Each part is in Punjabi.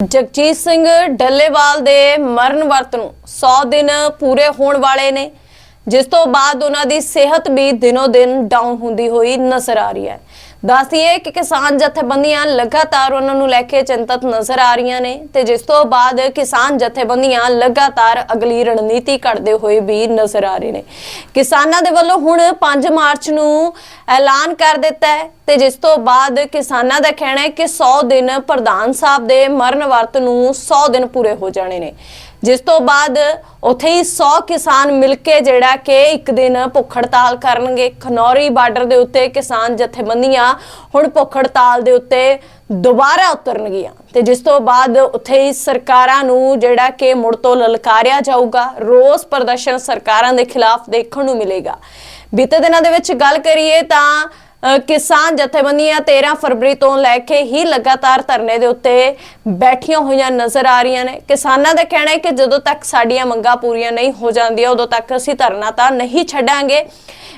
ਜਗਜੀਤ ਸਿੰਘ ਡੱਲੇਵਾਲ ਦੇ ਮਰਨ ਵਰਤ ਨੂੰ 100 ਦਿਨ ਪੂਰੇ ਹੋਣ ਵਾਲੇ ਨੇ, ਜਿਸ ਤੋਂ ਬਾਅਦ ਉਹਨਾਂ ਦੀ ਸਿਹਤ ਵੀ ਦਿਨੋ ਦਿਨ ਡਾਊਨ ਹੁੰਦੀ ਹੋਈ ਨਜ਼ਰ ਆ ਰਹੀ ਹੈ। ਦੱਸਦੀਏ ਕਿ ਕਿਸਾਨ ਜਥੇਬੰਦੀਆਂ ਲਗਾਤਾਰ ਉਹਨਾਂ ਨੂੰ ਲੈ ਕੇ ਚਿੰਤਤ ਨਜ਼ਰ ਆ ਰਹੀਆਂ ਨੇ ਤੇ ਜਿਸ ਤੋਂ ਬਾਅਦ ਕਿਸਾਨ ਜਥੇਬੰਦੀਆਂ ਲਗਾਤਾਰ ਅਗਲੀ ਰਣਨੀਤੀ ਘੜਦੇ ਹੋਏ ਵੀ ਨਜ਼ਰ ਆ ਰਹੇ ਨੇ। ਕਿਸਾਨਾਂ ਦੇ ਵੱਲੋਂ ਹੁਣ 5 ਮਾਰਚ ਨੂੰ ਐਲਾਨ ਕਰ ਦਿੱਤਾ ਹੈ ਤੇ ਜਿਸ ਤੋਂ ਬਾਅਦ ਕਿਸਾਨਾਂ ਦਾ ਕਹਿਣਾ ਹੈ ਕਿ 100 ਦਿਨ ਪ੍ਰਧਾਨ ਸਾਹਿਬ ਦੇ ਮਰਨ ਵਰਤ ਨੂੰ 100 ਦਿਨ ਪੂਰੇ ਹੋ ਜਾਣੇ ਨੇ। ਜਿਸ ਤੋਂ ਬਾਅਦ ਉੱਥੇ ਹੀ 100 ਕਿਸਾਨ ਮਿਲ ਕੇ ਜਿਹੜਾ ਕਿ ਇੱਕ ਦਿਨ ਭੁੱਖ ਹੜਤਾਲ ਕਰਨਗੇ। ਖਨੌਰੀ ਬਾਰਡਰ ਦੇ ਉੱਤੇ ਕਿਸਾਨ ਜਥੇਬੰਦੀਆਂ ਹੁਣ ਭੁੱਖ ਹੜਤਾਲ ਦੇ ਉੱਤੇ ਦੁਬਾਰਾ ਉਤਰਨਗੀਆਂ ਤੇ ਜਿਸ ਤੋਂ ਬਾਅਦ ਉੱਥੇ ਹੀ ਸਰਕਾਰਾਂ ਨੂੰ ਜਿਹੜਾ ਕਿ ਮੁੜ ਤੋਂ ਲਲਕਾਰਿਆ ਜਾਊਗਾ। ਰੋਸ ਪ੍ਰਦਰਸ਼ਨ ਸਰਕਾਰਾਂ ਦੇ ਖਿਲਾਫ ਦੇਖਣ ਨੂੰ ਮਿਲੇਗਾ। ਬੀਤੇ ਦਿਨਾਂ ਦੇ ਵਿੱਚ ਗੱਲ ਕਰੀਏ ਤਾਂ ਕਿਸਾਨ ਜਥੇਬੰਦੀਆਂ 13 ਫਰਵਰੀ ਤੋਂ ਲੈ ਕੇ ਹੀ ਲਗਾਤਾਰ ਧਰਨੇ ਦੇ ਉੱਤੇ ਬੈਠੀਆਂ ਹੋਈਆਂ ਨਜ਼ਰ ਆ ਰਹੀਆਂ ਨੇ। ਕਿਸਾਨਾਂ ਦਾ ਕਹਿਣਾ ਹੈ ਕਿ ਜਦੋਂ ਤੱਕ ਸਾਡੀਆਂ ਮੰਗਾਂ ਪੂਰੀਆਂ ਨਹੀਂ ਹੋ ਜਾਂਦੀਆਂ, ਉਦੋਂ ਤੱਕ ਅਸੀਂ ਧਰਨਾ ਤਾਂ ਨਹੀਂ ਛੱਡਾਂਗੇ।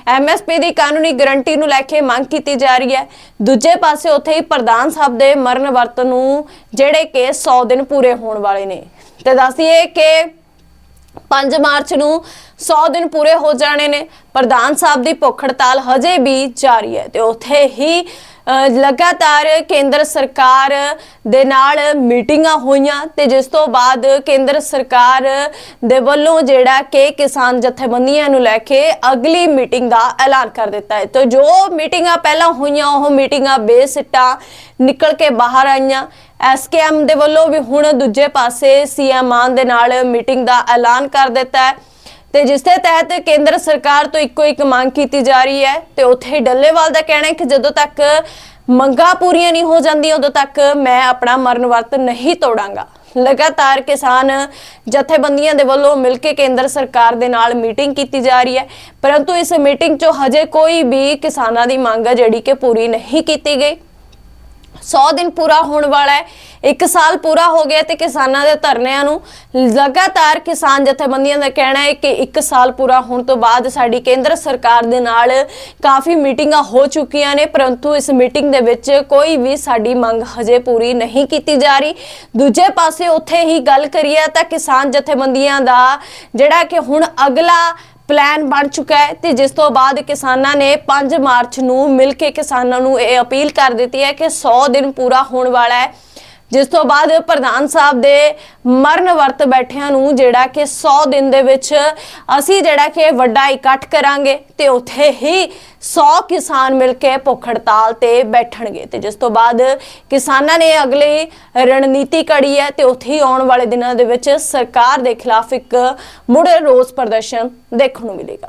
ਐਮਐਸਪੀ ਦੀ ਕਾਨੂੰਨੀ ਗਰੰਟੀ ਨੂੰ ਲੈ ਕੇ ਮੰਗ ਕੀਤੀ ਜਾ ਰਹੀ ਹੈ। ਦੂਜੇ ਪਾਸੇ ਉੱਥੇ ਹੀ ਪ੍ਰਧਾਨ ਸਾਹਿਬ ਦੇ ਮਰਨ ਵਰਤ ਨੂੰ ਜਿਹੜੇ ਕਿ 100 ਦਿਨ ਪੂਰੇ ਹੋਣ ਵਾਲੇ ਨੇ। ਤੇ ਦੱਸਦੀਏ ਕਿ 5 ਮਾਰਚ ਨੂੰ 100 ਦਿਨ ਪੂਰੇ ਹੋ ਜਾਣੇ ਨੇ। ਪ੍ਰਧਾਨ ਸਾਹਿਬ ਦੀ ਭੁੱਖ ਹੜਤਾਲ ਹਜੇ ਵੀ ਜਾਰੀ ਹੈ ਤੇ ਉੱਥੇ ਹੀ ਲਗਾਤਾਰ ਕੇਂਦਰ ਸਰਕਾਰ ਦੇ ਨਾਲ ਮੀਟਿੰਗਾਂ ਹੋਈਆਂ ਤੇ ਜਿਸ ਤੋਂ ਬਾਅਦ ਕੇਂਦਰ ਸਰਕਾਰ ਦੇ ਵੱਲੋਂ ਜਿਹੜਾ ਕਿ ਕਿਸਾਨ ਜਥੇਬੰਦੀਆਂ ਨੂੰ ਲੈ ਕੇ ਅਗਲੀ ਮੀਟਿੰਗ ਦਾ ਐਲਾਨ ਕਰ ਦਿੱਤਾ ਹੈ। ਤੇ ਜੋ ਮੀਟਿੰਗਾਂ ਪਹਿਲਾਂ ਹੋਈਆਂ, ਉਹ ਮੀਟਿੰਗਾਂ ਬੇਸਿੱਟਾ ਨਿਕਲ ਕੇ ਬਾਹਰ ਆਈਆਂ। ਐਸਕੇਐਮ ਦੇ ਵੱਲੋਂ ਵੀ ਹੁਣ ਦੂਜੇ ਪਾਸੇ ਸੀਐਮ ਮਾਨ ਦੇ ਨਾਲ ਮੀਟਿੰਗ ਦਾ ਐਲਾਨ ਕਰ ਦਿੱਤਾ ਹੈ। ਤੇ ਜਿਸ ਦੇ ਤਹਿਤ ਕੇਂਦਰ ਸਰਕਾਰ ਤੋਂ ਇੱਕੋ ਇੱਕ ਮੰਗ ਕੀਤੀ ਜਾ ਰਹੀ ਹੈ ਤੇ ਉੱਥੇ ਡੱਲੇਵਾਲ ਦਾ ਕਹਿਣਾ ਹੈ ਕਿ ਜਦੋਂ ਤੱਕ ਮੰਗਾਂ ਪੂਰੀਆਂ ਨਹੀਂ ਹੋ ਜਾਂਦੀਆਂ, ਉਦੋਂ ਤੱਕ ਮੈਂ ਆਪਣਾ ਮਰਨ ਵਰਤ ਨਹੀਂ ਤੋੜਾਂਗਾ। ਲਗਾਤਾਰ ਕਿਸਾਨ ਜਥੇਬੰਦੀਆਂ ਦੇ ਵੱਲੋਂ ਮਿਲ ਕੇ ਕੇਂਦਰ ਸਰਕਾਰ ਦੇ ਨਾਲ ਮੀਟਿੰਗ ਕੀਤੀ ਜਾ ਰਹੀ ਹੈ, ਪਰੰਤੂ ਇਸ ਮੀਟਿੰਗ 'ਚੋਂ ਹਜੇ ਕੋਈ ਵੀ ਕਿਸਾਨਾਂ ਦੀ ਮੰਗ ਹੈ ਜਿਹੜੀ ਕਿ ਪੂਰੀ ਨਹੀਂ ਕੀਤੀ ਗਈ। 100 ਦਿਨ ਪੂਰਾ ਹੋਣ ਵਾਲਾ ਹੈ। 1 ਸਾਲ ਪੂਰਾ ਹੋ ਗਿਆ ਤੇ ਕਿਸਾਨਾਂ ਦੇ ਧਰਨਿਆਂ ਨੂੰ ਲਗਾਤਾਰ ਕਿਸਾਨ ਜਥੇਬੰਦੀਆਂ ਦਾ ਕਹਿਣਾ ਹੈ ਕਿ 1 ਸਾਲ ਪੂਰਾ ਹੋਣ ਤੋਂ ਬਾਅਦ ਸਾਡੀ ਕੇਂਦਰ ਸਰਕਾਰ ਦੇ ਨਾਲ ਕਾਫੀ ਮੀਟਿੰਗਾਂ ਹੋ ਚੁੱਕੀਆਂ ਨੇ, ਪਰੰਤੂ ਇਸ ਮੀਟਿੰਗ ਦੇ ਵਿੱਚ ਕੋਈ ਵੀ ਸਾਡੀ ਮੰਗ ਹਜੇ ਪੂਰੀ ਨਹੀਂ ਕੀਤੀ ਜਾ ਰਹੀ। ਦੂਜੇ ਪਾਸੇ ਉੱਥੇ ਹੀ ਗੱਲ ਕਰੀਏ ਤਾਂ ਕਿਸਾਨ ਜਥੇਬੰਦੀਆਂ ਦਾ ਜਿਹੜਾ ਕਿ ਹੁਣ ਅਗਲਾ ਪਲਾਨ ਬਣ ਚੁੱਕਾ ਹੈ ਤੇ ਜਿਸ ਤੋਂ ਬਾਅਦ ਕਿਸਾਨਾਂ ਨੇ 5 ਮਾਰਚ ਨੂੰ ਮਿਲ ਕੇ ਕਿਸਾਨਾਂ ਨੂੰ ਇਹ ਅਪੀਲ ਕਰ ਦਿੱਤੀ ਹੈ ਕਿ 100 ਦਿਨ ਪੂਰਾ ਹੋਣ ਵਾਲਾ ਹੈ। ਜਿਸ ਤੋਂ ਬਾਅਦ ਪ੍ਰਧਾਨ ਸਾਹਿਬ ਦੇ ਮਰਨ ਵਰਤ ਬੈਠਿਆਂ ਨੂੰ ਜਿਹੜਾ ਕਿ 100 ਦਿਨ ਦੇ ਵਿੱਚ ਅਸੀਂ ਜਿਹੜਾ ਕਿ ਵੱਡਾ ਇਕੱਠ ਕਰਾਂਗੇ ਤੇ ਉੱਥੇ ਹੀ 100 ਕਿਸਾਨ ਮਿਲ ਕੇ ਭੁੱਖ ਹੜਤਾਲ ਤੇ ਬੈਠਣਗੇ। ਤੇ ਜਿਸ ਤੋਂ ਬਾਅਦ ਕਿਸਾਨਾਂ ਨੇ ਅਗਲੀ ਰਣਨੀਤੀ ਕੜੀ ਹੈ ਤੇ ਉੱਥੇ ਹੀ ਆਉਣ ਵਾਲੇ ਦਿਨਾਂ ਦੇ ਵਿੱਚ ਸਰਕਾਰ ਦੇ ਖਿਲਾਫ ਇੱਕ ਮੁੜ ਰੋਸ ਪ੍ਰਦਰਸ਼ਨ ਦੇਖਣ ਨੂੰ ਮਿਲੇਗਾ।